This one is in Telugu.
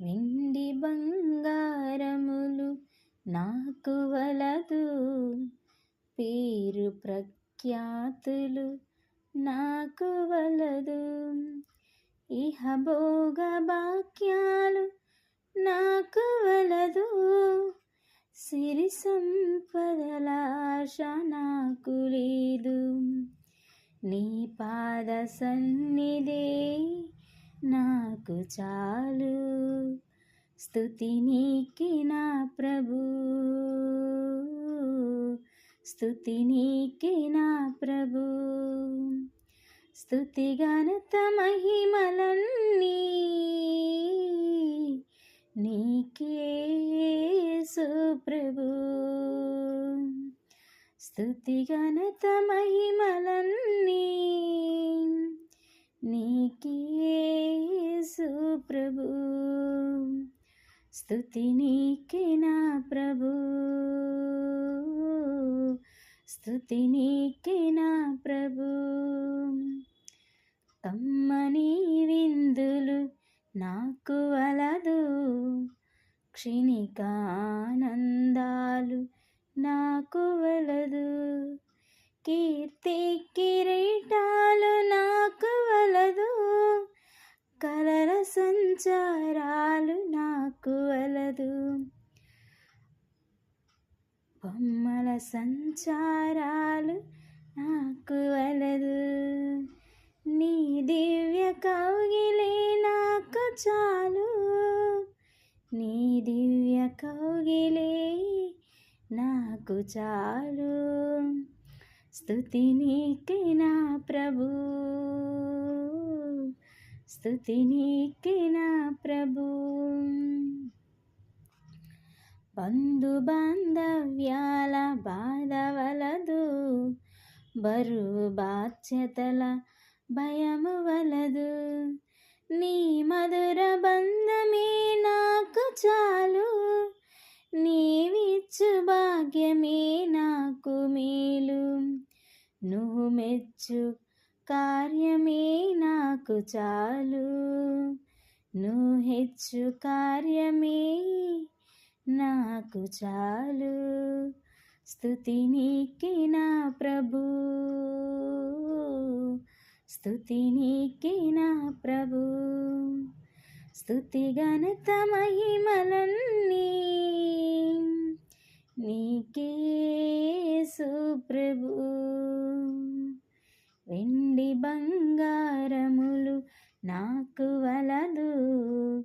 వెండి బంగారములు నాకు వలదు. పేరు ప్రఖ్యాతులు నాకు వలదు. ఇహ భోగ భాగ్యాలు నాకు వలదు. సిరి సంపదలాశ నాకు లేదు. నీ పాద సన్నిధే నాకు చాలు. స్థుతి నీకి నా ప్రభు. స్థుతి నీకి నా ప్రభు. స్థుతి ఘనత మహిమలన్నీ నీకే సుప్రభు స్థుతి ఘనత మహిమలన్నీ ప్రభు. స్థుతి నీకే నా ప్రభు. స్థుతి నీకే నా ప్రభు. కమ్మని విందులు నాకు వలదు. క్షణికానందాలు సంచారాలు నాకు వలదు. బొమ్మల సంచారాలు నాకు అలదు నీ దివ్య కౌగిలే నాకు చాలు. నీ దివ్య కౌగిలే నాకు చాలు. స్థుతి నీకే నా ప్రభు. స్థుతి నీకే నా ప్రభు. బంధు బాంధవ్యాల బాధవలదు బరువు బాధ్యతల భయము వలదు. నీ మధుర బంధమే నాకు చాలు నీవిచ్చు భాగ్యమే నాకు మేలు. నువ్వు మెచ్చు కార్యమే నాకు చాలు. నువ్వు హెచ్చు కార్యమే నాకు చాలు. స్థుతి నీకి నా ప్రభు. స్థుతి నీకి నా ప్రభు. స్థుతి ఘనత మహిమలన్నీ నీకే సుప్రభు. వెండి బంగా నాకు వలదు.